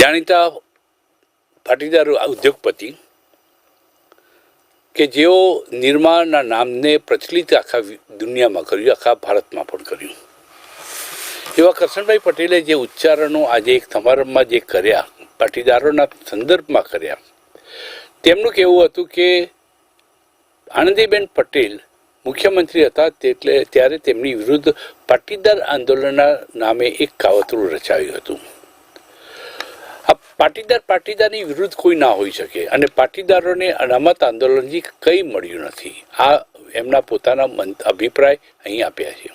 જાણીતા પાટીદાર ઉદ્યોગપતિ કે જેઓ નિર્માણના નામને પ્રચલિત આખા દુનિયામાં કર્યું, આખા ભારતમાં પણ કર્યું. એવા કરશનભાઈ પટેલે જે ઉચ્ચારણો આજે એક સમારંભમાં જે કર્યા, પાટીદારોના સંદર્ભમાં કર્યા, તેમનું કહેવું હતું કે આનંદીબેન પટેલ મુખ્યમંત્રી હતા તેટલે ત્યારે તેમની વિરુદ્ધ પાટીદાર આંદોલનના નામે એક કાવતરું રચાયું હતું. પાટીદાર પાટીદારની વિરુદ્ધ કોઈ ના હોઈ શકે અને પાટીદારોને અનામત આંદોલનથી કંઈ મળ્યું નથી. આ એમના પોતાના અભિપ્રાય અહીં આપ્યા છે.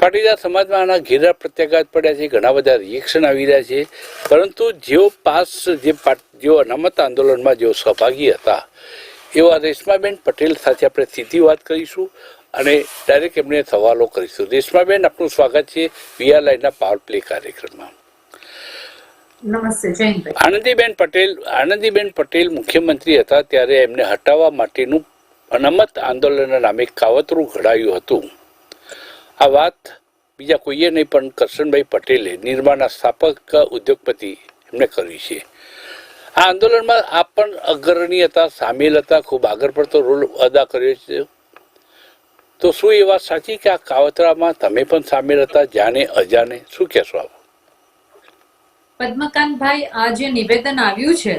પાટીદાર સમાજમાં આના ઘેરા પ્રત્યાઘાત પડ્યા છે, ઘણા બધા રિએક્શન આવી રહ્યા છે. પરંતુ જેઓ પાસ, જે જેઓ અનામત આંદોલનમાં જેઓ સહભાગી હતા, એવા રેશમાબેન પટેલ સાથે આપણે સીધી વાત કરીશું અને ડાયરેક્ટ એમને સવાલો કરીશું. રેશમાબેન, આપનું સ્વાગત છે. વીઆર લાઈનના પાવર પ્લે કાર્યક્રમમાં. આનંદીબેન પટેલ આનંદીબેન પટેલ મુખ્યમંત્રી હતા ત્યારે એમને હટાવવા માટેનું અનામત આંદોલનના નામે કાવતરું ઘડાયું હતું. આ વાત બીજા કોઈએ નહીં, પણ કરશનભાઈ પટેલે, નિર્માણના સ્થાપક ઉદ્યોગપતિ એમને કરી છે. આ આંદોલનમાં આપ પણ અગ્રણી હતા સામેલ હતા ખૂબ આગળ પડતો રોલ અદા કર્યો છે. તો શું એ વાત સાચી કે આ કાવતરામાં તમે પણ સામેલ હતા? જાણે, અજાણે? શું કહેશો આપ? પદ્મકાંતભાઈ આ જે નિવેદન આવ્યું છે,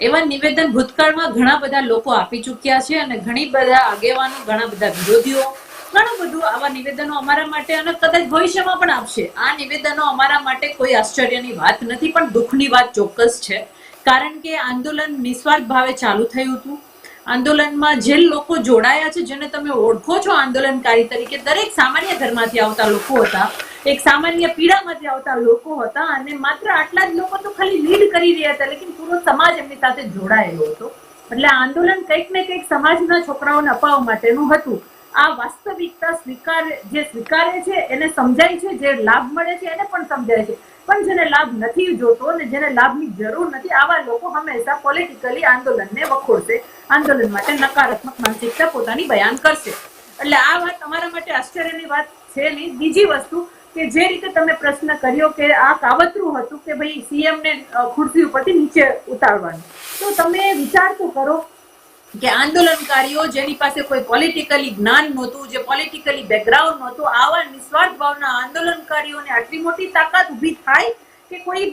એવા નિવેદન ભૂતકાળમાં ઘણા બધા લોકો આપી ચૂક્યા છે અને ઘણી બધા આગેવાનો, ઘણા બધા વિરોધીઓ, ઘણું બધું આવા નિવેદનો અમારા માટે અને કદાચ ભવિષ્યમાં પણ આપશે. આ નિવેદનો અમારા માટે કોઈ આશ્ચર્યની વાત નથી, પણ દુઃખની વાત ચોક્કસ છે. કારણ કે આંદોલન નિસ્વાર્થ ભાવે ચાલુ થયું હતું. આંદોલનમાં જે લોકો જોડાયા છે, જેને તમે ઓળખો છો આંદોલનકારી તરીકે, દરેક સામાન્ય ઘરમાંથી આવતા લોકો હતા, એક સામાન્ય પીડામાંથી આવતા લોકો હતા, અને માત્ર આટલા જ લોકો તો ખાલી લીડ કરી રહ્યા હતા, લેકિન પૂરો સમાજ એમની સાથે જોડાયેલો હતો. એટલે આંદોલન કંઈક ને કંઈક સમાજના છોકરાઓને અપાવવા માટેનું હતું. આ વાસ્તવિકતા સ્વીકાર, જે સ્વીકારે છે, એને સમજાય છે, જે લાભ મળે છે, એને પણ સમજાય છે. પણ જેને લાભ નથી જોતો અને જેને લાભની જરૂર નથી, આવા લોકો હંમેશા પોલિટિકલી આંદોલનને વખોડશે. આંદોલન માટે નકારાત્મક માનસિકતા પોતાની બયાન કરશે. એટલે આ વાત તમારા માટે આશ્ચર્યની વાત છે નહીં. બીજી વસ્તુ કે જે રીતે તમે પ્રશ્ન કર્યો કે આ કાવતરું હતું કે ભાઈ સીએમ ને ખુરશી ઉપરથી નીચે ઉતારવાનું. તો તમે વિચાર તો કરો કે આંદોલનકારીઓ જેની પાસે કોઈ પોલિટિકલી જ્ઞાન નહોતું, જે પોલિટિકલી બેકગ્રાઉન્ડ નહોતું, આવા નિસ્વાર્થ ભાવના આંદોલનકારીઓને આટલી મોટી તાકાત ઊભી થાય કે કોઈ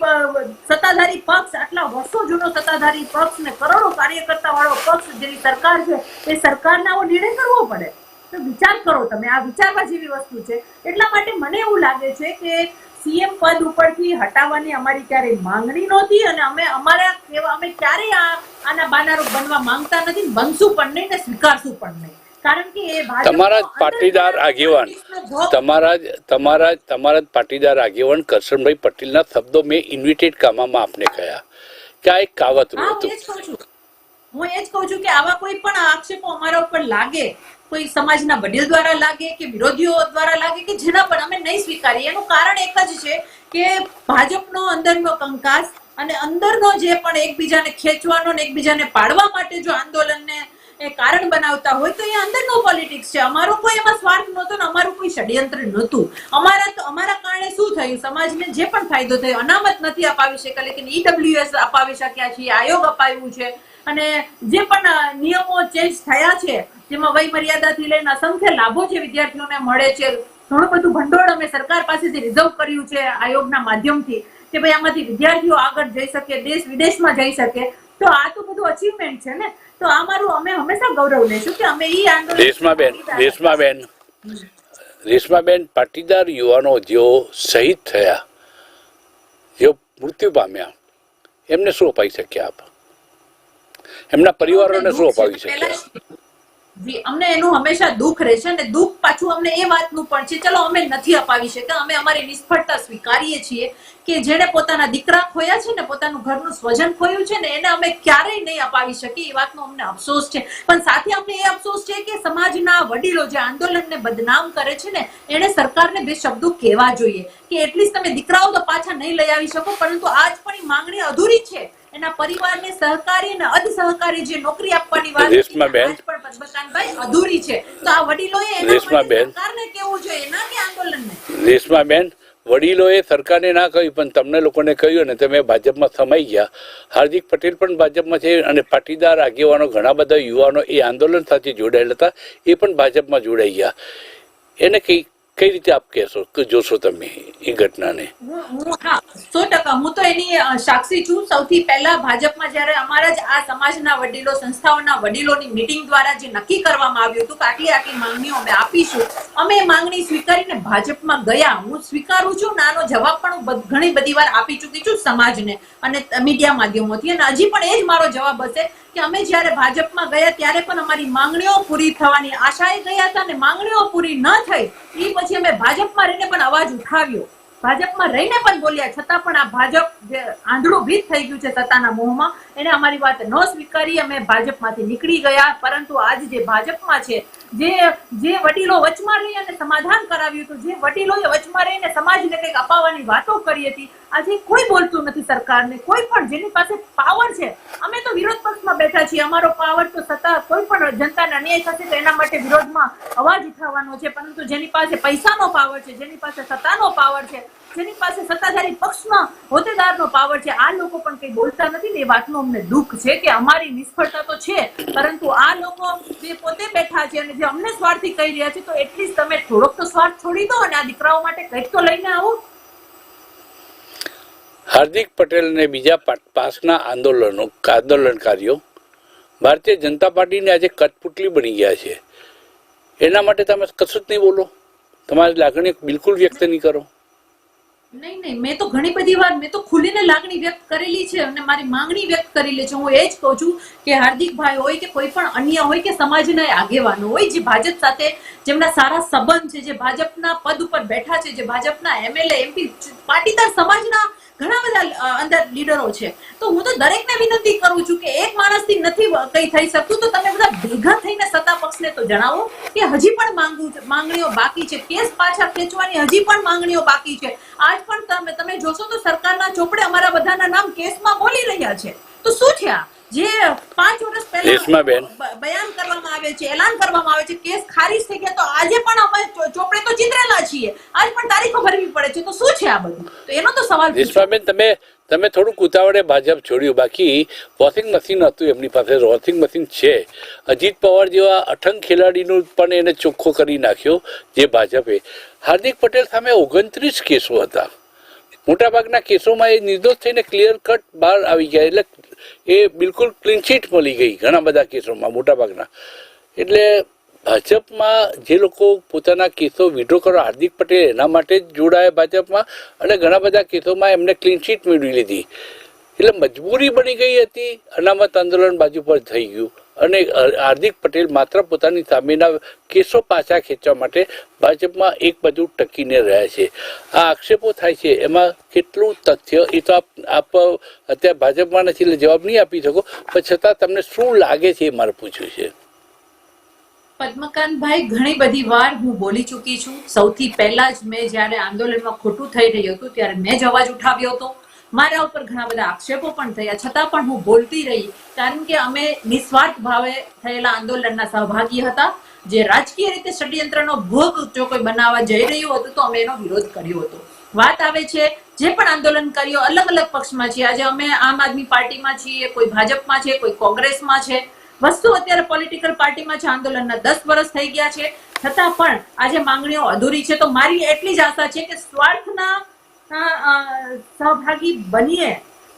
સત્તાધારી પક્ષ, આટલા વર્ષો જૂનો સત્તાધારી પક્ષ ને કરોડો કાર્યકર્તા વાળો પક્ષ જેની સરકાર છે, એ સરકારને આવો નિર્ણય કરવો પડે? તો વિચાર કરો તમે, આ વિચારવા જેવી વસ્તુ છે. એટલા માટે મને એવું લાગે છે કે સીએમ પદ ઉપરથી હટાવવાની અમારી ક્યારેય માંગણી નહોતી અને અમે અમારા કેવા અમે ક્યારેય આ આના બાનારૂપ બનવા માંગતા નથી બનશું પણ નહીં ને સ્વીકારશું પણ નહીં. કારણ કે એ તમારા જ પાટીદાર આગેવાન તમારા જ તમારા તમારા જ પાટીદાર આગેવાન કરશનભાઈ પટેલના શબ્દો મેં ઇન્વિટેડ કામામાં આપને કહ્યા. કે આ એક કાવતરું હતું. હું એ જ કહું છું કે આવા કોઈ પણ આક્ષેપો અમારા ઉપર લાગે કોઈ સમાજના વડીલ દ્વારા લાગે કે વિરોધીઓ દ્વારા લાગે કે જેના પણ અમે નહીં સ્વીકારીએ. એનું કારણ એક જ છે કે ભાજપનો અંદરનો કંકાસ અને અંદરનો જે પણ એકબીજાને ખેંચવાનો ને એકબીજાને પાડવા માટે જો આંદોલનને એ કારણ બનાવતા હોય તો એ અંદરનો પોલિટિક્સ છે. અમારો કોઈ એમાં સ્વાર્થ નહોતો ને અમારું કોઈ ષડયંત્ર નહોતું. અમારા તો અમારા કારણે શું થયું? સમાજને જે પણ ફાયદો થયો, અનામત નથી અપાવી શક્યા, લેકિન ઈડબ્લ્યુએસ અપાવી શક્યા છીએ, આયોગ અપાવ્યું છે. અને જે પણ નિયમો ચેન્જ થયા છે જેમાં વય મર્યાદાથી લઈને અસંખ્ય લાભો જે વિદ્યાર્થીઓને મળે છે. ઘણું બધું ભંડોળ અમે સરકાર પાસેથી રિઝર્વ કર્યું છે આયોગના માધ્યમથી કે ભાઈ આમાંથી વિદ્યાર્થીઓ આગળ જઈ શકે દેશ વિદેશમાં જઈ શકે. તો આ તો બધું અચીવમેન્ટ છે ને? તો આ મારું અમે હંમેશા ગૌરવ લેશું કે અમે એ આંદોલન રેશમાબેન રેશમાબેન રેશમાબેન પાટીદાર યુવાનો જેઓ શહીદ થયા જેઓ મૃત્યુ પામ્યા એમને શું અપાઈ શક્યા આપ? એમના પરિવારોને શું અપાવી શક્યા જી, અમને એનું હંમેશા દુઃખ રહેશે અને દુઃખ પાછું અમને એ વાતનું પણ છે ચલો અમે નથી અપાવી શકતા અમે અમારી નિષ્ફળતા સ્વીકારીએ છીએ કે જેણે પોતાના દીકરા ખોયા છે ને પોતાનું ઘરનું સ્વજન ખોયું છે ને એને અમે ક્યારેય નહીં અપાવી શકીએ. એ વાતનો અમને અફસોસ છે. પણ સાથે અમને એ અફસોસ છે કે સમાજના વડીલો જે આંદોલનને બદનામ કરે છે ને એને સરકારને બે શબ્દો કહેવા જોઈએ કે એટલીસ્ટ તમે દીકરાઓ તો પાછા નહીં લઈ આવી શકો પરંતુ આજ પણ એ માંગણી અધૂરી છે. એના પરિવારને સહકારી અને અધ સહકારી જે નોકરી આપવાની વાત રેશમા બેન. પદ્મકાંતભાઈ અધૂરી છે. તો આ વડીલોએ રેશમા બેન. સરકારને કેવું જોઈએ? ના કે આંદોલનને રેશમાબેન વડીલોએ સરકારને ના કહ્યું પણ તમને લોકોને કહ્યું અને તમે ભાજપમાં સમાઈ ગયા. હાર્દિક પટેલ પણ ભાજપમાં છે અને પાટીદાર આગેવાનો ઘણા બધા યુવાનો એ આંદોલન સાથે જોડાયેલા હતા એ પણ ભાજપમાં જોડાઈ ગયા. એને કઈ કઈ રીતે આપ કહેશો કે જોશો તમે એ ઘટનાને? સો ટકા. હું તો એની સાક્ષી છું. સૌથી પહેલા ભાજપમાં જ્યારે અમારા જ આ સમાજના વડીલો, સંસ્થાઓના વડીલોની મીટિંગ દ્વારા જે નક્કી કરવામાં આવ્યું હતું કે આટલી આટલી માંગણીઓ અમે આપીશું, અમે એ માંગણી સ્વીકારીને ભાજપમાં ગયા. હું સ્વીકારું છું ને આનો જવાબ પણ ઘણી બધી વાર આપી ચૂકી છું સમાજને અને મીડિયા માધ્યમોથી. અને હજી પણ એ જ મારો જવાબ હશે કે અમે જ્યારે ભાજપમાં ગયા ત્યારે પણ અમારી માંગણીઓ પૂરી થવાની આશાએ ગયા હતા અને માંગણીઓ પૂરી ન થઈ એ પછી અમે ભાજપમાં રહીને પણ અવાજ ઉઠાવ્યો. ભાજપમાં રહીને પણ બોલ્યા, છતાં પણ આ ભાજપ જે આંધળું ભીત થઈ ગયું છે સત્તાના મોહમાં, એને અમારી વાત ન સ્વીકારી, અમે ભાજપમાંથી નીકળી ગયા. પરંતુ આજ જે ભાજપમાં છે જે જે વડીલો વચમાં રહી અને સમાધાન કરાવ્યું હતું, જે વડીલોએ વચમાં રહીને સમાજને કંઈક અપાવવાની વાતો કરી હતી, આજે કોઈ બોલતું નથી સરકારને, કોઈ પણ જેની પાસે પાવર છે, અમે તો વિરોધ પક્ષમાં બેઠા છીએ, અમારો પાવર તો સત્તા, કોઈ પણ જનતાને અન્યાય થશે તો એના માટે વિરોધમાં અવાજ ઉઠાવવાનો છે, પરંતુ જેની પાસે પૈસાનો પાવર છે, જેની પાસે સત્તાનો પાવર છે જેની પાસે સત્તાધારી પક્ષમાં હોદ્દેદારનો પાવર છે, આ લોકો પણ કંઈ બોલતા નથી ને એ વાતનું અમને દુઃખ છે કે અમારી નિષ્ફળતા તો છે, પરંતુ આ લોકો જે પોતે બેઠા છે અને જે અમને સ્વાર્થી કહી રહ્યા છે, તો એટલીસ્ટ તમે થોડોક તો સ્વાર્થ છોડી દો અને આ દીકરાઓ માટે કંઈક તો લઈને આવો. હાર્દિક પટેલ અને બીજા પાસના આંદોલનો, આંદોલનકારીઓ, ભારતીય જનતા પાર્ટીની આજે કટપુટલી બની ગયા છે. એના માટે તમે કશું જ નહીં બોલો. તમારી લાગણી બિલકુલ વ્યક્ત નહીં કરો. નહીં નહીં, મેં તો ઘણી બધી વાર, મેં તો ખુલીને લાગણી વ્યક્ત કરેલી છે અને મારી માંગણી વ્યક્ત કરેલી છે. હું એ જ કહું છું કે હાર્દિકભાઈ હોય કે કોઈ પણ અન્ય હોય કે સમાજના આગેવાનો હોય, જે ભાજપ સાથે, જેમના સારા સંબંધ છે, જે ભાજપના પદ ઉપર બેઠા છે, જે ભાજપના એમએલએ, એમપી, પાટીદાર સમાજના ઘણા બધા અંદર લીડરો છે. તો હું તો દરેકને વિનંતી કરું છું કે એક માણસથી નથી કંઈ થઈ શકતું, તો તમે બધા ભેગા થઈને સત્તા પક્ષને તો જણાવો કે હજી પણ માંગુ માંગણીઓ બાકી છે. કેસ પાછા ખેંચવાની હજી પણ માંગણીઓ બાકી છે. આજ પણ તમે તમે જોશો તો સરકારના ચોપડે અમારા બધાના નામ કેસમાં બોલી રહ્યા છે. તો શું છે આ? જે પાંચ વર્ષ પહેલા બયાન કરવામાં આવે છે એલાન કરવામાં આવે છે કેસ ખારીજ થઈ ગયા તો આજે પણ અમે ચોપડે તો ચિતરેલા છીએ. આજ પણ તારીખો ભરવી પડે છે તો શું છે આ બધું? તો એનો તો સવાલ. રેશમાબેન તમે તમે થોડુંક ઉતાવળે ભાજપ છોડ્યું. બાકી વોશિંગ મશીન હતું એમની પાસે વોશિંગ મશીન છે. અજીત પવાર જેવા અઠંગ ખેલાડીનું પણ એને ચોખ્ખો કરી નાખ્યો જે ભાજપે. હાર્દિક પટેલ સામે ઓગણત્રીસ કેસો હતા. મોટાભાગના કેસોમાં એ નિર્દોષ થઈને ક્લિયર કટ બહાર આવી ગયા એટલે એ બિલકુલ ક્લીનચીટ મળી ગઈ ઘણા બધા કેસોમાં મોટાભાગના. એટલે ભાજપમાં જે લોકો પોતાના કેસો વિડ્રો કરવા હાર્દિક પટેલ એના માટે જ જોડાયા ભાજપમાં અને ઘણા બધા કેસોમાં એમને ક્લીનચીટ મેળવી લીધી. એટલે મજબૂરી બની ગઈ હતી, અનામત આંદોલન બાજુ પર થઈ ગયું. અને હાર્દિક પટેલ માત્ર પોતાની સામેના કેસો પાછા ખેંચવા માટે ભાજપમાં એક બાજુ ટકીને રહ્યા છે. આ આક્ષેપો થાય છે, એમાં કેટલું તથ્ય એ તો આપ આપ અત્યારે ભાજપમાં નથી એટલે જવાબ નહીં આપી શકો, પણ છતાં તમને શું લાગે છે એ મારે પૂછ્યું છે. પદ્મકાંતભાઈ, ઘણી બધી વાર હું બોલી ચૂકી છું. સૌથી પહેલા જ મેં જ્યારે આંદોલનમાં ખોટું થઈ રહ્યું હતું, ત્યારે મેં જ અવાજ ઉઠાવ્યો હતો. મારા ઉપર ઘણા બધા આક્ષેપો પણ થયા. છતાં પણ હું બોલતી રહી. કારણ કે અમે નિસ્વાર્થ ભાવે થયેલા આંદોલનના સહભાગી હતા. જે રાજકીય રીતે ષડયંત્રનો ભોગ જો કોઈ બનાવવા જઈ રહ્યું હતું, તો અમે એનો વિરોધ કર્યો હતો. વાત આવે છે, જે પણ આંદોલનકારીઓ અલગ અલગ પક્ષમાં છે આજે અમે આમ આદમી પાર્ટીમાં છીએ, કોઈ ભાજપમાં છે, કોઈ કોંગ્રેસમાં છે. વસ્તુ અત્યારે પોલિટિકલ પાર્ટીમાં છે, આંદોલનના દસ વર્ષ થઈ ગયા છે. છતાં પણ આજે માંગણીઓ અધૂરી છે. તો મારી એટલી જ આશા છે કે સ્વાર્થના સહભાગી બનીએ.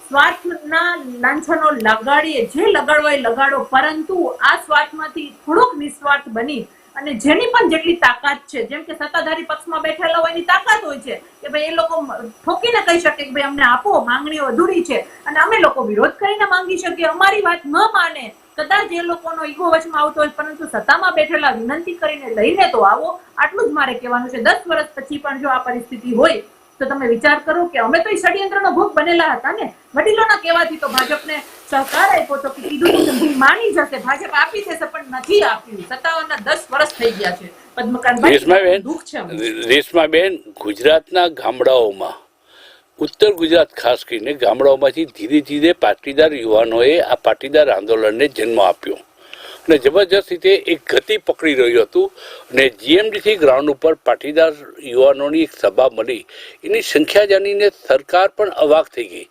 સ્વાર્થના લાંછનો લગાડીએ. જે લગાડવો એ લગાડો. પરંતુ આ સ્વાર્થમાંથી થોડોક નિસ્વાર્થ બની. અને જેની પણ જેટલી તાકાત છે, જેમ કે સત્તાધારી પક્ષમાં બેઠેલા હોય એની તાકાત હોય છે કે ભાઈ એ લોકો ઠોકીને કહી શકે કે ભાઈ અમને આપો, માંગણીઓ અધૂરી છે. અને અમે લોકો વિરોધ કરીને માંગી શકીએ. અમારી વાત ન માને. કદાચ એ લોકોનો ઈગો વચમાં આવતો હોય, પરંતુ સત્તામાં બેઠેલા વિનંતી કરીને લઈને તો આવો. આટલું જ મારે કહેવાનું છે. દસ વર્ષ પછી પણ જો આ પરિસ્થિતિ હોય તો તમે વિચાર કરો કે અમે તો એ ષડયંત્રનો ભોગ બનેલા હતા ને. વડીલોના કહેવાથી તો ભાજપને સહકાર આપ્યો તો કે કીધું માની જશે ભાજપ આપી દેશે પણ નથી આપ્યું. સત્તાવનના દસ વર્ષ થઈ ગયા છે. પદ્મકાંતભાઈ દુઃખ છે રેશમાબેન ગુજરાતના ગામડાઓમાં ઉત્તર ગુજરાત ખાસ કરીને ગામડાઓમાંથી ધીરે ધીરે પાટીદાર યુવાનોએ આ પાટીદાર આંદોલનને જન્મ આપ્યો. અને જબરજસ્ત રીતે એક ગતિ પકડી રહ્યું હતું અને જીએમડીસી ગ્રાઉન્ડ ઉપર પાટીદાર યુવાનોની એક સભા મળી. એની સંખ્યા જાણીને સરકાર પણ અવાક થઈ ગઈ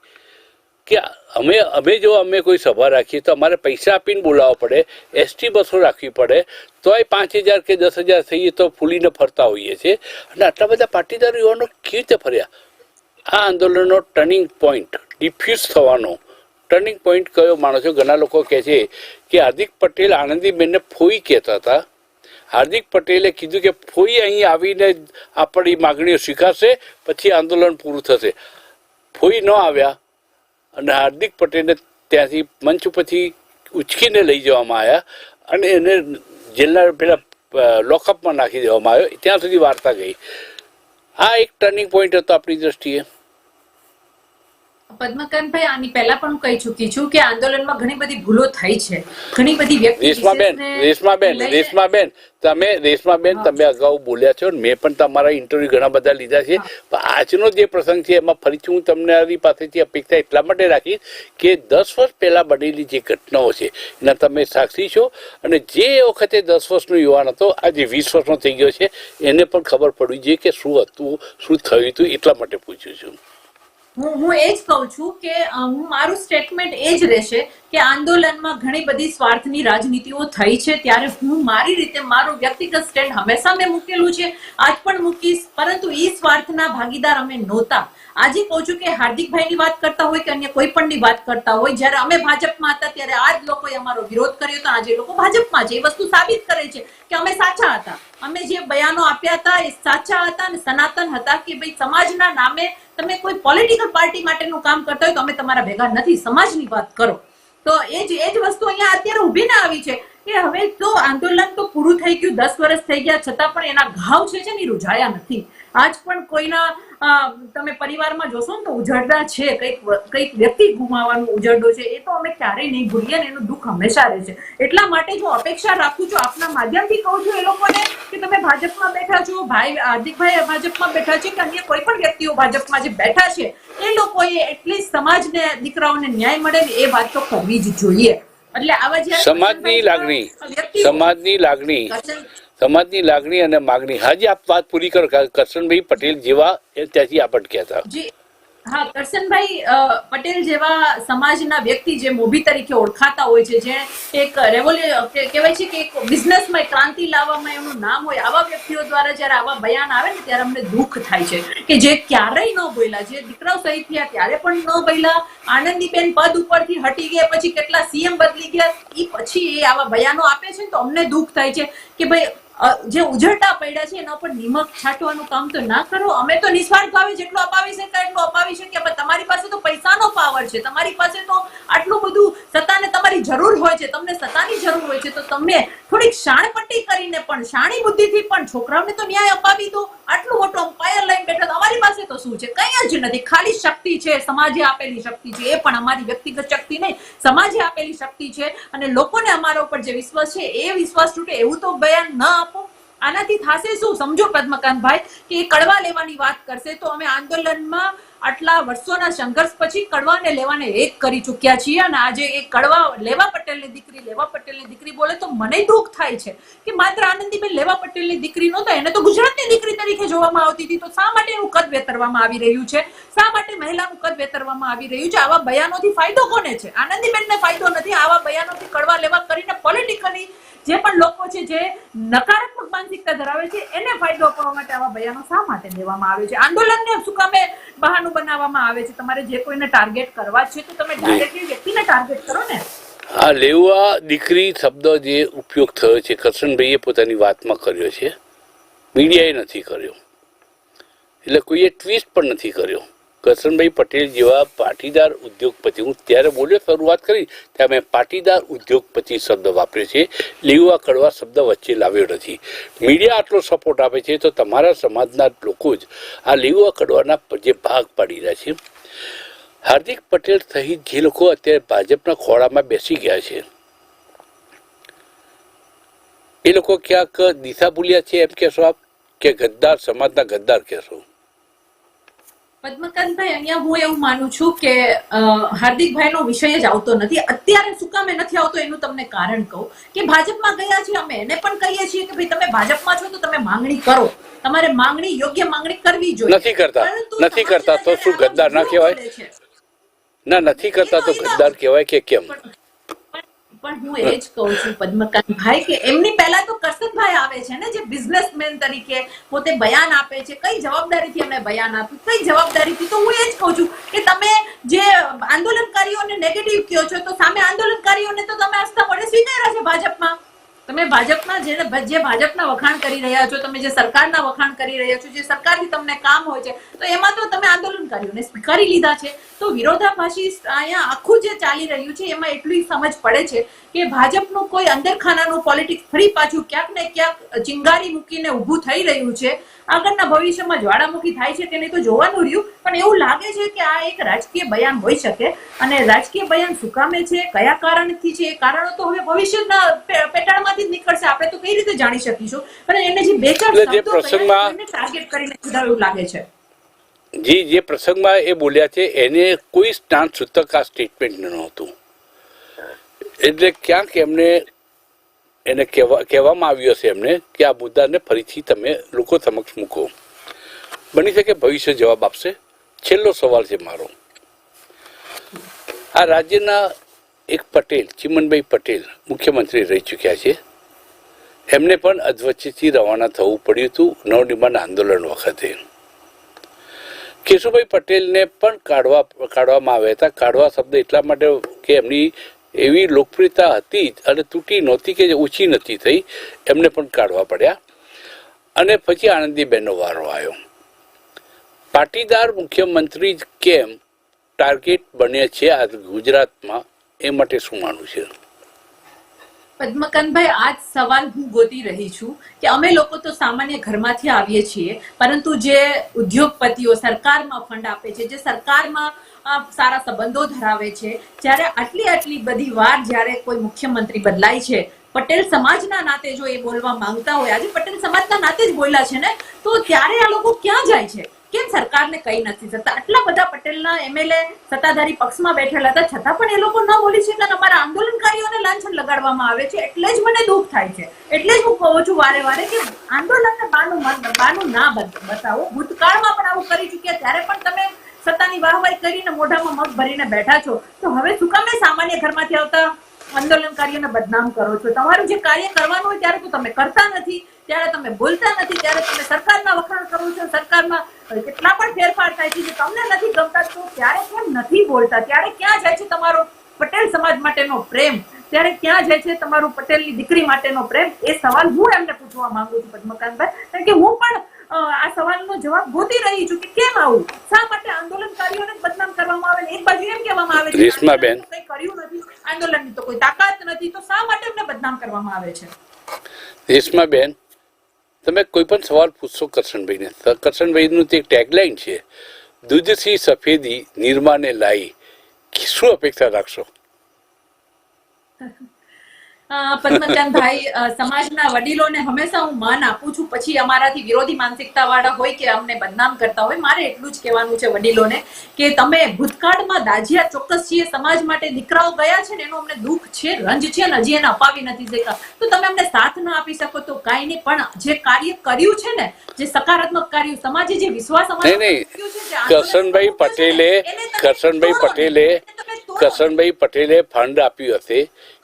કે અમે અમે જો અમે કોઈ સભા રાખીએ તો અમારે પૈસા આપીને બોલાવવા પડે, એસટી બસો રાખવી પડે, તોય પાંચ હજાર કે દસ હજાર થઈએ તો ફૂલીને ફરતા હોઈએ છીએ. અને આટલા બધા પાટીદાર યુવાનો કેવી રીતે ફર્યા? આ આંદોલનનો ટર્નિંગ પોઈન્ટ ડિફ્યુઝ થવાનો ટર્નિંગ પોઈન્ટ કયો માનો છો ઘણા લોકો કહે છે કે હાર્દિક પટેલ આનંદીબેનને ફોઈ કહેતા હતા. હાર્દિક પટેલે કીધું કે ફોઈ અહીં આવીને આપણી માગણીઓ સ્વીકારશે, પછી આંદોલન પૂરું થશે. ફોઈ ન આવ્યા અને હાર્દિક પટેલને ત્યાંથી મંચ ઉપરથી ઉચકીને લઈ જવામાં આવ્યા અને એને જેલના પેલા લોકઅપમાં નાખી દેવામાં આવ્યો. ત્યાં સુધી વાર્તા ગઈ. આ એક ટર્નિંગ પોઈન્ટ હતો આપણી દ્રષ્ટિએ. પદ્મકાંતભાઈ આની પહેલા પણ હું કહી ચૂકી છું કે આંદોલનમાં ઘણી બધી ભૂલો થઈ છે. ઘણી બધી વ્યક્તિ રેશમાબેન રેશમાબેન રેશમાબેન તમે રેશમાબેન બેન તમે અગાઉ બોલ્યા છો મેં પણ તમારા ઇન્ટરવ્યુ ઘણા બધા લીધા છે. પણ આજનો જે પ્રસંગ છે એમાં ફરીથી હું તમને આની પાસેથી અપેક્ષા એટલા માટે રાખીશ કે દસ વર્ષ પહેલા બનેલી જે ઘટનાઓ છે એના તમે સાક્ષી છો. અને જે વખતે દસ વર્ષનો યુવાન હતો આજે વીસ વર્ષનો થઈ ગયો છે એને પણ ખબર પડવી જોઈએ કે શું હતું શું થયું હતું એટલા માટે પૂછ્યું છું. હું હું એ જ કહું છું કે હું મારું સ્ટેટમેન્ટ એ જ રહેશે કે આંદોલનમાં ઘણી બધી સ્વાર્થની રાજનીતિઓ થઈ છે, ત્યારે હું મારી રીતે મારું વ્યક્તિગત સ્ટેન્ડ હંમેશા મેં મૂકેલું છે. આજ પણ મૂકીશ, પરંતુ એ સ્વાર્થના ભાગીદાર અમે નહોતા. આજે કહું છું કે હાર્દિકભાઈની વાત કરતા હોય કે અન્ય કોઈ પણની વાત કરતા હોય, જ્યારે અમે ભાજપમાં હતા, ત્યારે આ જ લોકોએ અમારો વિરોધ કર્યો હતો આજે લોકો ભાજપમાં છે. એ વસ્તુ સાબિત કરે છે કે અમે સાચા હતા. અમે જે બયાનો આપ્યા હતા, એ સાચા હતા અને સનાતન હતા કે ભાઈ સમાજના નામે તમે કોઈ પોલિટિકલ પાર્ટી માટેનું કામ કરતા હોય તો અમે તમારા ભેગા નથી. સમાજની વાત કરો. તો એ જ એ જ વસ્તુ અહીંયા અત્યારે ઊભી ના આવી છે કે હવે તો આંદોલન તો પૂરું થઈ ગયું, દસ વર્ષ થઈ ગયા, છતાં પણ એના ઘાવ છે ને રૂઝાયા નથી. આજ પણ કોઈના તમે પરિવારમાં જોશો ને તો ઉજળતા છે કંઈક કંઈક વ્યક્તિ ગુમાવવાનું ઉજરડો છે એ તો અમે ક્યારેય નહીં ભૂલીએ ને એનું દુઃખ હંમેશા રહે છે. એટલા માટે જો અપેક્ષા રાખું છું આપના માધ્યમથી કહું છું એ લોકોને કે તમે ભાજપમાં બેઠા છો ભાઈ હાર્દિકભાઈ ભાજપમાં બેઠા છે કે અન્ય કોઈ પણ વ્યક્તિઓ ભાજપમાં જે બેઠા છે એ લોકોએ એટલીસ્ટ સમાજને દીકરાઓને ન્યાય મળે ને એ વાત તો કરવી જ જોઈએ. એટલે આવા સમાજની લાગણી સમાજની લાગણી. સમાજની લાગણી અને માગણી. હાજી આપ વાત પૂરી કરો. કરશનભાઈ પટેલ જેવા ત્યાંથી આપ અટક્યા હતા હા, કરશનભાઈ પટેલ જેવા સમાજના વ્યક્તિ જે મોભી તરીકે ઓળખાતા હોય છે, જે એક રેવોલ્યુ કહેવાય છે કે એક બિઝનેસમાં ક્રાંતિ લાવવામાં એમનું નામ હોય, આવા વ્યક્તિઓ દ્વારા જ્યારે આવા બયાન આવે ને ત્યારે અમને દુઃખ થાય છે કે જે ક્યારેય ન બોલ્યા, જે દીકરાઓ શહીદ થયા, ત્યારે પણ ન બોલ્યા, આનંદીબેન પદ ઉપરથી હટી ગયા, પછી કેટલા સીએમ બદલી ગયા એ પછી એ આવા બયાનો આપે છે તો અમને દુઃખ થાય છે કે ભાઈ જે ઉજળતા પડ્યા છે એના પર નિમક છાંટવાનું કામ તો ના કરો. અમે તો નિસ્વાર્થ ભાવે જેટલું અપાવી શકાય એટલું અપાવી શકીએ, પણ તમારી પાસે તો પૈસાનો પાવર છે. તમારી પાસે તો આટલું બધું સત્તાને તમારી જરૂર હોય છે. તમને સત્તાની જરૂર હોય છે. તો તમે થોડીક શાણપટ્ટી કરીને પણ, શાણી બુદ્ધિથી પણ છોકરાઓને તો ન્યાય અપાવી દો. આટલું મોટું અમ્પાયર લઈને બેઠા તો અમારી પાસે તો શું છે કંઈ જ નથી. ખાલી શક્તિ છે, સમાજે આપેલી શક્તિ છે. એ પણ અમારી વ્યક્તિગત શક્તિ નહીં, સમાજે આપેલી શક્તિ છે અને લોકોને અમારા ઉપર જે વિશ્વાસ છે, એ વિશ્વાસ તૂટે એવું તો બયાન ન આપો. આનાથી થાશે શું? સમજો પદ્મકાંતભાઈ, કે એ કડવા લેવાની વાત કરશે તો અમે આંદોલનમાં આટલા વર્ષોના સંઘર્ષ પછી કડવાને લેવાને એક કરી ચૂક્યા છીએ અને આજે એ કડવા લેવા પટેલની દીકરી, લેવા પટેલની દીકરી બોલે તો મને દુઃખ થાય છે કે માત્ર આનંદીબેન લેવા પટેલની દીકરી નહોતા એને તો ગુજરાતની દીકરી તરીકે જોવામાં આવતી હતી. તો શા માટે એનું કદ વેતરવામાં આવી રહ્યું છે? શા માટે મહિલાનું કદ વેતરવામાં આવી રહ્યું છે? આવા બયાનોથી ફાયદો કોને છે? આનંદીબેનને ફાયદો નથી. આવા બયાનોથી કડવા લેવા કરીને પોલિટિકલી જે પણ લોકો છે જે નકારાત્મક માનસિકતા ધરાવે છે, એને ફાયદો અપાવવા માટે આવા બયાનો શા માટે દેવામાં આવે છે? આંદોલનને શું કામે બહાનું બનાવવામાં આવે છે? તમારે જે કોઈને ટાર્ગેટ કરવા છે, તો તમે ડાયરેક્ટલી વ્યક્તિને ટાર્ગેટ કરો ને. આ લેવા દીકરી શબ્દ જે ઉપયોગ થયો છે, કરશનભાઈએ પોતાની વાતમાં કર્યો છે, મીડિયાએ નથી કર્યો. એટલે કોઈએ ટ્વિસ્ટ પણ નથી કર્યો. કરશનભાઈ પટેલ જેવા પાટીદાર ઉદ્યોગપતિ. હું ત્યારે બોલ્યો, શરૂઆત કરી, ત્યારે મેં પાટીદાર ઉદ્યોગપતિ શબ્દ વાપર્યો છે. લેવા કડવા શબ્દ વચ્ચે લાવ્યો નથી. મીડિયા આટલો સપોર્ટ આપે છે તો તમારા સમાજના લોકો જ આ લેવા કડવાના જે ભાગ પાડી રહ્યા છે. હાર્દિક પટેલ સહિત જે લોકો અત્યારે ભાજપના ખોળામાં બેસી ગયા છે. એ લોકો ક્યાંક દિશા ભૂલ્યા છે એમ કહેશો આપ? કે ગદ્દાર, સમાજના ગદ્દાર કહેશો? પદ્મકાંતભાઈ અહીંયા હું એવું માનું છું કે હાર્દિકભાઈનો વિષય જ આવતો નથી. અત્યારે શું કામે નથી આવતો એનું તમને કારણ કહું કે ભાજપમાં ગયા છીએ અમે. એને પણ કહીએ છીએ કે ભાઈ તમે ભાજપમાં છો તો તમે માંગણી કરો. તમારે માંગણી યોગ્ય માંગણી કરવી જોઈએ. નથી કરતા. નથી કરતા તો શું ગદ્દાર ના કહેવાય? ના નથી કરતા તો ગદ્દાર કહેવાય કે કેમ? પણ હું એ જ કહું છું પદ્મકાંતભાઈ કે એમની પહેલા તો કરસનભાઈ આવે છે ને, જે બિઝનેસમેન તરીકે પોતે બયાન આપે છે. કઈ જવાબદારીથી એમણે બયાન આપ્યું? કઈ જવાબદારીથી? તો હું એ જ કહું છું કે તમે જે આંદોલનકારીઓને નેગેટિવ કહો છો, તો સામે આંદોલનકારીઓને તો તમે આસ્થા વડે સ્વીકાર્યા છે ભાજપમાં. તમે ભાજપના જેને જે ભાજપના વખાણ કરી રહ્યા છો, તમે જે સરકારના વખાણ કરી રહ્યા છો, જે સરકારથી તમને કામ હોય છે, તો એમાં તો તમે આંદોલનકારીઓને સ્વીકારી લીધા છે. તો વિરોધાભાસી અહીંયા આખું જે ચાલી રહ્યું છે, એમાં એટલી સમજ પડે છે કે ભાજપનું કોઈ અંદરખાનાનું પોલિટિક્સ ફરી પાછું ક્યાંક ને ક્યાંક ચિંગારી મૂકીને ઊભું થઈ રહ્યું છે. આગળના ભવિષ્યમાં જ્વાળામુખી થાય છે કે તો જોવાનું રહ્યું, પણ એવું લાગે છે કે આ એક રાજકીય બયાન હોઈ શકે. અને રાજકીય બયાન શું કામે છે, કયા કારણથી છે, એ કારણો તો હવે ભવિષ્યના પે- પેટાળમાંથી જ નીકળશે. આપણે તો કઈ રીતે જાણી શકીશું? પણ એને જે બે ચાર શબ્દો પ્રસંગમાં- ટાર્ગેટ કરીને કીધા એવું લાગે છે? જી જે પ્રસંગમાં એ બોલ્યા છે એને કોઈ સ્થાન સૂતક આ સ્ટેટમેન્ટ નહોતું. એટલે ક્યાંક એમને એને કહેવા કહેવામાં આવ્યું હશે એમને કે આ મુદ્દાને ફરીથી તમે લોકો સમક્ષ મૂકો. બની શકે ભવિષ્ય જવાબ આપશે. છેલ્લો સવાલ છે મારો. આ રાજ્યના એક પટેલ, ચિમનભાઈ પટેલ મુખ્યમંત્રી રહી ચૂક્યા છે. એમને પણ અધવચ્ચેથી રવાના થવું પડ્યું હતું નવનિર્માણ આંદોલન વખતે. કેશુભાઈ પટેલને પણ કાઢવા, કાઢવામાં આવ્યા હતા. કાઢવા શબ્દ એટલા માટે કે એમની એવી લોકપ્રિયતા હતી અને તૂટી નહોતી કે ઓછી નથી થઈ, એમને પણ કાઢવા પડ્યા. અને પછી આનંદીબેનનો વારો આવ્યો. પાટીદાર મુખ્યમંત્રી કેમ ટાર્ગેટ બને છે આ ગુજરાતમાં? એ માટે શું માનવું છે? પદ્મકાંતભાઈ આજ સવાલ હું ગોતી રહી છું કે અમે લોકો તો સામાન્ય ઘરમાંથી આવીએ છીએ, પરંતુ જે ઉદ્યોગપતિઓ સરકારમાં ફંડ આપે છે, જે સરકારમાં સારા સંબંધો ધરાવે છે, જ્યારે આટલી આટલી બધી વાર જ્યારે કોઈ મુખ્યમંત્રી બદલાય છે, પટેલ સમાજના નાતે જો એ બોલવા માંગતા હોય, આજે પટેલ સમાજના નાતે જ બોલ્યા છે ને, તો ત્યારે આ લોકો ક્યાં જાય છે? કેમ સરકારને કહી નથી જતા? આટલા બધા પટેલના એમએલએ સત્તાધારી પક્ષમાં બેઠેલા હતા. છતાં પણ એ લોકો ન બોલી શકે અને અમારા આંદોલનકારીઓને લાંછન લગાડવામાં આવે છે. એટલે જ મને દુઃખ થાય છે. એટલે જ હું કહું છું વારે વારે કે આંદોલનને બાનું બાનું ના બત- બતાવો. ભૂતકાળમાં પણ આવું કરી ચૂક્યા. ત્યારે પણ તમે સત્તાની વાહવાહી કરીને મોઢામાં મગ ભરીને બેઠા છો. તો હવે શું કામે સામાન્ય ઘરમાંથી આવતા? આંદોલનકારીઓને બદનામ કરો છો. તમારું જે કાર્ય કરવાનું હોય ત્યારે તો તમે કરતા નથી, ત્યારે તમે બોલતા નથી, ત્યારે તમે સરકારના વખાણ કરો છો. સરકારમાં કેટલા પણ ફેરફાર થાય છે જે તમને નથી ગમતા, તો ત્યારે કેમ નથી બોલતા? ત્યારે ક્યાં જાય છે તમારો પટેલ સમાજ માટેનો પ્રેમ? ત્યારે ક્યાં જાય છે તમારું પટેલની દીકરી માટેનો પ્રેમ? એ સવાલ હું એમને પૂછવા માંગુ છું, પદ્મકાંતભાઈ. કારણ કે હું પણ આ સવાલનો જવાબ ગોતી રહી છું કે કેમ આવું? શા માટે આંદોલનકારીઓને બદનામ કરવામાં આવે એક બાજુ એમ કહેવામાં આવે છે રેશમાબેન. કંઈ કર્યું નથી આંદોલનની તો કોઈ તાકાત નથી તો શા માટે એમને બદનામ કરવામાં આવે છે? રેશમાબેન તમે કોઈ પણ સવાલ પૂછશો કરશનભાઈને. કરશનભાઈનું તે એક ટેગલાઇન છે દૂધથી સફેદી નિર્માને લાઈ. શું અપેક્ષા રાખશો? પદ્મચંદભાઈ ભાઈ સમાજના વડીલોને હંમેશા હું માન આપું છું. પછી અમારાથી વિરોધી માનસિકતા વાળા હોય કે અમને બદનામ કરતા હોય મારે એટલું જ કહેવાનું છે વડીલોને કે તમે ભૂતકાળમાં દાજિયા ચોક્કસ છીએ સમાજ માટે દીકરાઓ ગયા છે ને એનું અમને દુઃખ છે રંજ છે ને હજી એને અપાવી નથી શકતા તો તમે અમને સાથ ના આપી શકો તો કાંઈ નહીં પણ જે કાર્ય કર્યું છે ને જે સકારાત્મક કાર્ય સમાજે જે વિશ્વાસ કરશનભાઈ પટેલે કરશનભાઈ પટેલે. કરશનભાઈ પટેલે ફંડ આપ્યું હશે.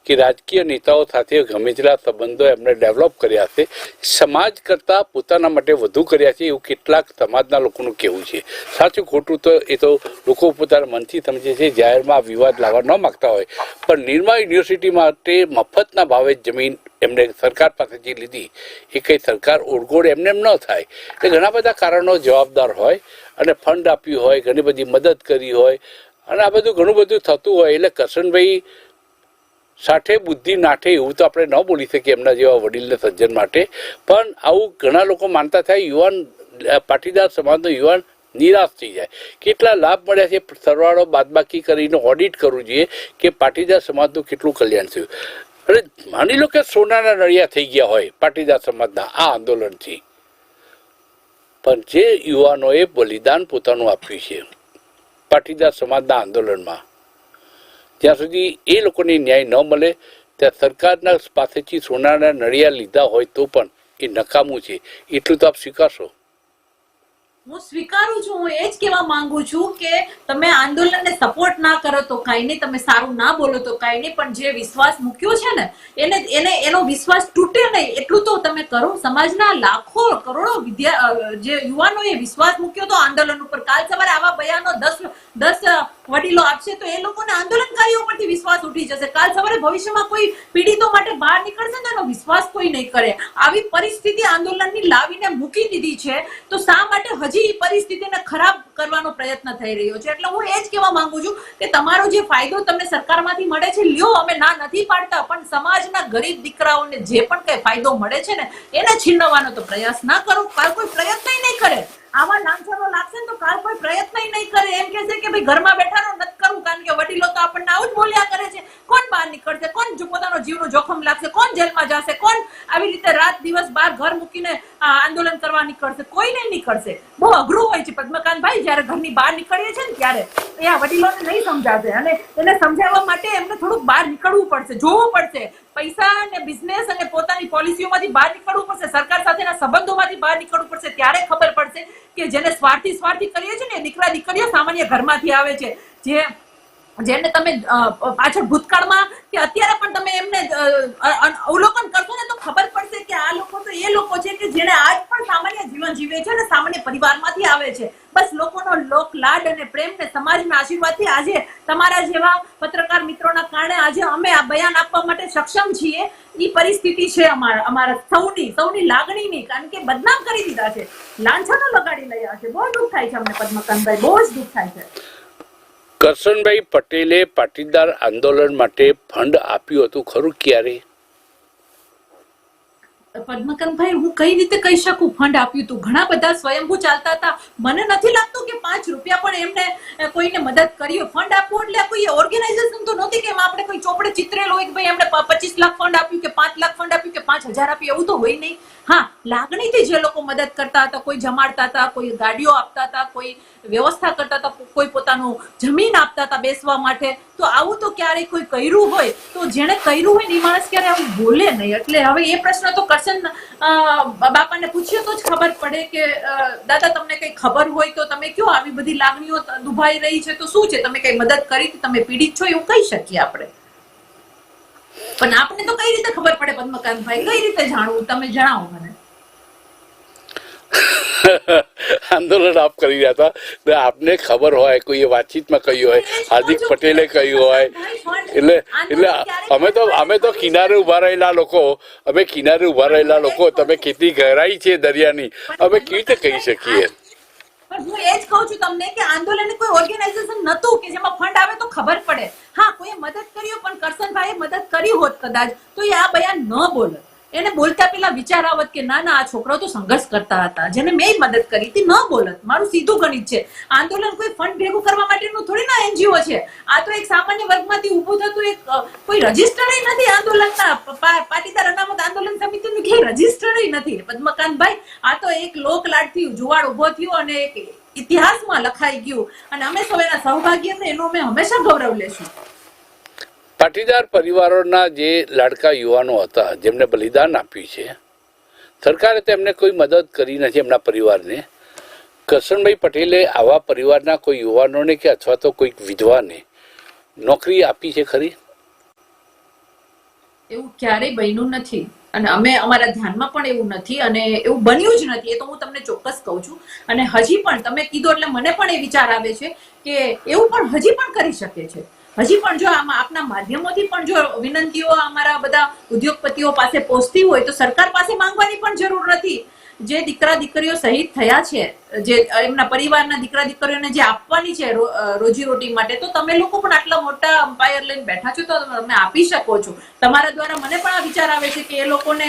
કે રાજકીય નેતાઓ સાથે ગમે તેટલા સંબંધો એમણે ડેવલપ કર્યા છે. સમાજ કરતાં પોતાના માટે વધુ કર્યા છે એવું કેટલાક સમાજના લોકોનું કહેવું છે. સાચું ખોટું તો એ તો લોકો પોતાના મનથી સમજે છે, જાહેરમાં વિવાદ લાવવા ન માગતા હોય. પણ નિર્મા યુનિવર્સિટી માટે મફતના ભાવે જમીન એમણે સરકાર પાસેથી લીધી, એ કંઈ સરકાર ઓળગોળ એમને એમ ન થાય. એટલે ઘણા બધા કારણો જવાબદાર હોય અને ફંડ આપ્યું હોય, ઘણી બધી મદદ કરી હોય અને આ બધું ઘણું બધું થતું હોય એટલે કરશનભાઈ સાથે બુદ્ધિ નાઠે એવું તો આપણે ન બોલી શકીએ એમના જેવા વડીલને સજ્જન માટે. પણ આવું ઘણા લોકો માનતા થાય, યુવાન પાટીદાર સમાજનો યુવાન નિરાશ થઈ જાય. કેટલા લાભ મળ્યા છે? સરવાળો બાદબાકી કરીને ઓડિટ કરવું જોઈએ કે પાટીદાર સમાજનું કેટલું કલ્યાણ થયું. અરે માની લો કે સોનાના નળિયા થઈ ગયા હોય પાટીદાર સમાજના આ આંદોલનથી. પણ જે યુવાનોએ બલિદાન પોતાનું આપ્યું છે પાટીદાર સમાજના આંદોલનમાં જ્યાં સુધી એ લોકોને ન્યાય ન મળે, ત્યાં સરકારના પાસેથી સોનાના નળિયા લીધા હોય તો પણ એ નકામું છે. એટલું તો આપ સ્વીકારશો? હું સ્વીકારું છું, હું એ જ કહેવા માંગુ છું કે તમે આંદોલનને સપોર્ટ ના કરો તો કાંઈ નહીં, તમે સારું ના બોલો તો કાંઈ નહીં, પણ જે વિશ્વાસ મૂક્યો છે ને, એને એને, એનો વિશ્વાસ તૂટે નહીં, એટલું તો તમે કરો. સમાજના લાખો, કરોડો વિદ્યા જે યુવાનોએ વિશ્વાસ મૂક્યો તો આંદોલન ઉપર. કાલ સવારે આવા બયાનો દસ દસ વડીલો આપશે તો એ લોકોને આંદોલનકારીઓ પરથી વિશ્વાસ ઉઠી જશે. કાલ સવારે ભવિષ્યમાં કોઈ પીડિતો માટે બહાર નીકળશે તો એનો વિશ્વાસ કોઈ નહીં કરે. આવી પરિસ્થિતિ આંદોલનની લાવીને મૂકી દીધી છે, તો શા માટે હજી ઈ પરિસ્થિતિને ખરાબ કરવાનો પ્રયત્ન થઈ રહ્યો છે. એટલે હું એ જ કહેવા માંગુ છું કે તમારો જે ફાયદો તમને સરકારમાંથી મળે છે, લ્યો, અમે ના નથી પાડતા, પણ સમાજના ગરીબ દીકરાઓને જે પણ કઈ ફાયદો મળે છે ને, એને છીનવવાનો તો પ્રયાસ ના કરો. કોઈ પ્રયત્ન નહીં કરે. આવા લાંછનો લાગશે તો કાલ કોઈ પ્રયત્ન નહીં કરે. એમ કહેશે કે ભાઈ ઘરમાં બેઠા રહો નથી કરવું કારણ કે વડીલો તો આપણને આવું જ બોલ્યા કરે છે. કોણ બહાર નીકળશે? કોણ પોતાનો જીવનો જોખમ લાગશે? કોણ જેલમાં જશે? કોણ આવી રીતે રાત દિવસ બહાર ઘર મૂકીને આંદોલન કરવા નીકળશે? કોઈ નહીં નીકળશે? બહુ અઘરું હોય છે પદ્મકાંતભાઈ. જ્યારે ઘરની બહાર નીકળીએ છીએ ને ત્યારે એ આ વડીલોને નહીં સમજાશે. અને એને સમજાવવા માટે એમને થોડુંક બહાર નીકળવું પડશે, જોવું પડશે. પૈસા અને બિઝનેસ અને પોતાની પોલિસીઓમાંથી બહાર નીકળવું પડશે, સરકાર સાથેના સંબંધોમાંથી બહાર નીકળવું પડશે. ત્યારે ખબર પડશે કે જેને સ્વાર્થી સ્વાર્થી કરીએ છીએ ને દીકરા દીકરીઓ સામાન્ય ઘરમાંથી આવે છે. જે જેને તમે પાછળ ભૂતકાળમાં કે અત્યારે પણ તમે એમને અવલોકન કરશો ને તો ખબર પડશે કે આ લોકો તો એ લોકો છે કે જેને આજ પણ સામાન્ય જીવન જીવે છે અને સામાન્ય પરિવારમાંથી આવે છે. બસ લોકોનો લોક, લાડ અને પ્રેમ ને સમાજના આશીર્વાદથી આજે તમારા જેવા પત્રકાર મિત્રોના કારણે આજે અમે આ બયાન આપવા માટે સક્ષમ છીએ. એ પરિસ્થિતિ છે અમારા અમારા સૌની સૌની લાગણીની, કારણ કે બદનામ કરી દીધા છે. લાંછનો લગાડી લઈ છે. બહુ દુઃખ થાય છે અમને પદ્મકાંતભાઈ બહુ જ દુઃખ થાય છે. કરશનભાઈ પટેલે પાટીદાર આંદોલન માટે ફંડ આપ્યું હતું. ખરું ક્યારે? પદ્મકાંતભાઈ હું કઈ રીતે કહી શકું? ફંડ આપ્યું હતું. ઘણા બધા સ્વયંભૂ ચાલતા હતા. મને નથી લાગતું કે પાંચ રૂપિયા પણ એમને કોઈને મદદ કરી. ફંડ આપવું એટલે કોઈ ઓર્ગેનાઇઝેશન તો નહોતી કે આપણે કોઈ ચોપડે ચિત્રેલ હોય કે ભાઈ એમણે પચીસ લાખ ફંડ આપ્યું કે પાંચ લાખ ફંડ આપ્યું કે પાંચ હજાર આપ્યું. એવું તો હોય નહીં. હા, લાગણીથી જે લોકો મદદ કરતા હતા, કોઈ જમાડતા હતા, કોઈ ગાડીઓ આપતા હતા, કોઈ વ્યવસ્થા કરતા હતા, કોઈ પોતાનું જમીન આપતા હતા બેસવા માટે, તો આવું તો ક્યારેય કોઈ કર્યું હોય, તો જેણે કર્યું હોય ને એ માણસ ક્યારે આવું બોલે નહીં. એટલે હવે એ પ્રશ્ન તો કરશન બાપાને પૂછીએ તો જ ખબર પડે કે દાદા તમને કઈ ખબર હોય તો તમે કયો? આવી બધી લાગણીઓ દુભાઈ રહી છે તો શું છે? તમે કઈ મદદ કરી? તમે પીડિત છો? એવું કહી શકીએ આપણે. પણ આપને તો કઈ રીતે ખબર પડે પદ્મકાંતભાઈ? કઈ રીતે જાણવું? તમે જણાવો મને. આંદોલન આપ કરી રહ્યા હતા. ને આપને ખબર હોય કોઈએ વાતચીતમાં કહ્યું હોય હાર્દિક પટેલે કહ્યું હોય. એટલે એટલે અમે તો અમે તો કિનારે ઊભા રહેલા લોકો. અમે કિનારે ઊભા રહેલા લોકો. તમે કેટલી ગહેરાઈ છે દરિયાની. અમે કેવી રીતે કહી શકીએ? પણ હું એ જ કહું છું તમને કે આંદોલન કોઈ ઓર્ગેનાઇઝેશન નતું કે જેમાં ફંડ આવે તો ખબર પડે. હા કોઈ મદદ કરી હોય, પણ કરશનભાઈ મદદ કરી હોત કદાચ, તો એ આ બયાન ન બોલે એને બોલતા પેલા વિચાર આવત કે ના ના, આ છોકરાઓ તો સંઘર્ષ કરતા હતા, જેને મેં મદદ કરી હતી, ન બોલત. મારું સીધું ગણિત છે. આંદોલન કોઈ ફંડ ભેગું કરવા માટેનું થોડી ના એનજીઓ છે. આ તો એક સામાન્ય વર્ગમાંથી ઊભું થતું એક કોઈ રજિસ્ટર નથી આંદોલનના. પાટીદાર અનામત આંદોલન સમિતિનું ક્યાંય રજિસ્ટર નથી. પદ્મકાંતભાઈ, આ તો એક લોક લાડથી જુવાળ ઊભો થયો અને એક ઇતિહાસમાં લખાઈ ગયું. અને અમે સૌ એના સૌભાગ્ય એનું અમે હંમેશા ગૌરવ લેશું. પાટીદાર પરિવારોના જે લાડકા યુવાનો હતા, જેમને બલિદાન આપ્યું છે, સરકારે તેમને કોઈ મદદ કરી નથી એમના પરિવારને. કરશનભાઈ પટેલે આવા પરિવારના કોઈ યુવાનોને કે અથવા તો કોઈક વિધવાને નોકરી આપી છે ખરી? એવું ક્યારેય બન્યું નથી. અને અમે અમારા ધ્યાનમાં પણ એવું નથી અને એવું બન્યું જ નથી, એ તો હું તમને ચોક્કસ કહું છું. અને હજી પણ તમે કીધું એટલે મને પણ એ વિચાર આવે છે કે એવું પણ હજી પણ કરી શકે છે. હજી પણ જો આમાં આપના માધ્યમોથી પણ જો વિનંતીઓ અમારા બધા ઉદ્યોગપતિઓ પાસે પહોંચતી હોય તો સરકાર પાસે માંગવાની પણ જરૂર નથી. જે દીકરા દીકરીઓ શહીદ થયા છે, જે એમના પરિવારના દીકરા દીકરીઓને જે આપવાની છે રોજીરોટી માટે, તો તમે લોકો પણ આટલા મોટા અમ્પાયર લઈને બેઠા છો, તો તમે આપી શકો છો. તમારા દ્વારા મને પણ આ વિચાર આવે છે કે એ લોકોને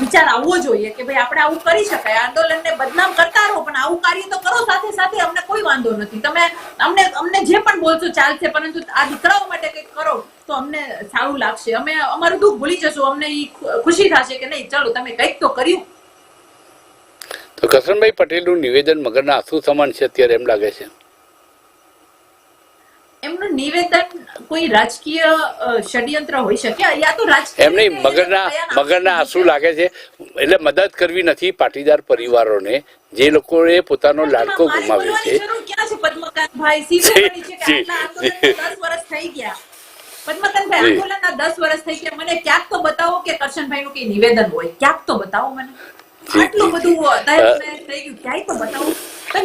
વિચાર આવવો જોઈએ કે ભાઈ આપણે આવું કરી શકાય આંદોલનને બદનામ કરતા રહો, પણ આવું કાર્ય તો કરો, સાથે સાથે અમને કોઈ વાંધો નથી. તમે અમને અમને જે પણ બોલશો ચાલશે, પરંતુ આ દીકરાઓ માટે કંઈક કરો, તો અમને સારું લાગશે. અમે, અમારું દુઃખ ભૂલી જશું, અમને ખુશી થશે કે નહીં, ચલો તમે કંઈક તો કર્યું. તો કસનભાઈ પટેલનું નિવેદન મગરના આંસુ સમાન છે અત્યારે એમ લાગે છે. એમનું નિવેદન કોઈ રાજકીય ષડયંત્ર હોઈ શકે? યા તો રાજકીય એમ નહીં મગરના મગરના આંસુ લાગે છે. એટલે મદદ કરવી નથી પાટીદાર પરિવારોને. જે લોકોએ પોતાનો લાડકો ગુમાવ્યો છે. બોલવાની જરૂર ક્યાં છે? પદ્મકાંતભાઈ? સીધે મળી છે કે જી, આટલા આંદોલનના જી. 10 વર્ષ થઈ ગયા. પદ્મકાંતભાઈ, જી. આંદોલનના 10 વર્ષ થઈ ગયા. મને ક્યાંક તો બતાવો કે કરશનભાઈનું કઈ નિવેદન હોય? ક્યાંક તો બતાવો મને. જી, આટલું બધું થઈ ગયું. ક્યાંય તો બતાવું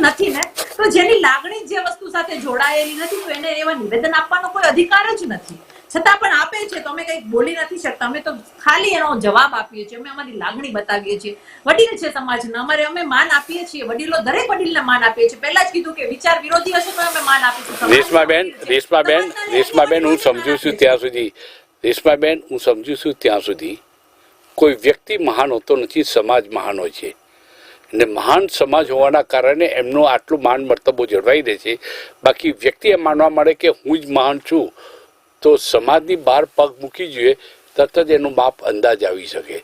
નથી ને? તો જેની લાગણી જે વસ્તુ સાથે જોડાયેલી નથી તો એને એવા નિવેદન આપવાનો કોઈ અધિકાર જ નથી. છતાં પણ આપે છે તો અમે કંઈક બોલી નથી શકતા. અમે તો ખાલી એનો જવાબ આપીએ છીએ. અમે અમારી લાગણી બતાવીએ છીએ. વડીલ છે સમાજના. અમારે અમે માન આપીએ છીએ. વડીલો દરેક વડીલને માન આપીએ છીએ. પહેલા જ કીધું કે વિચાર વિરોધી હશે તો અમે માન આપીશું. રેશમાબેન રેશમાબેન રેશમાબેન હું સમજુ છું ત્યાં સુધી. રેશમાબેન હું સમજુ છું ત્યાં સુધી. કોઈ વ્યક્તિ મહાન હોતો નથી, સમાજ મહાન હોય છે. અને મહાન સમાજ હોવાના કારણે એમનો આટલું માન મર્તબો જળવાઈ રહે છે. બાકી વ્યક્તિ એ માનવા મળે કે હું જ મહાન છું, તો સમાજની બહાર પગ મૂકી જોઈએ, તરત જ એનું માપ અંદાજ આવી શકે.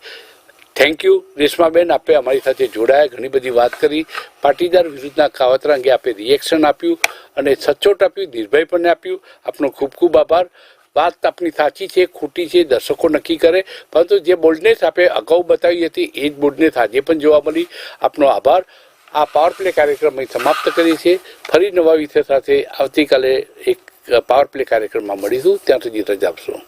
થેન્ક યુ રેશમાબેન, આપે અમારી સાથે જોડાયા, ઘણી બધી વાત કરી. પાટીદાર વિરુદ્ધના કાવતરા અંગે આપે રિએક્શન આપ્યું અને સચોટ આપ્યું નિર્ભયપણે આપ્યું. આપનો ખૂબ ખૂબ આભાર. વાત આપની સાચી છે, ખોટી છે, દર્શકો નક્કી કરે. પરંતુ જે બોલ્ડનેસ આપે અગાઉ બતાવી હતી, એ જ બોલ્ડનેસ આજે પણ જોવા મળી. આપનો આભાર. આ પાવર પ્લે કાર્યક્રમ અહીં સમાપ્ત કરીએ છીએ. ફરી નવા વિષય સાથે આવતીકાલે એક પાવર પ્લે કાર્યક્રમમાં મળીશું. ત્યાં સુધી રજા આપશો.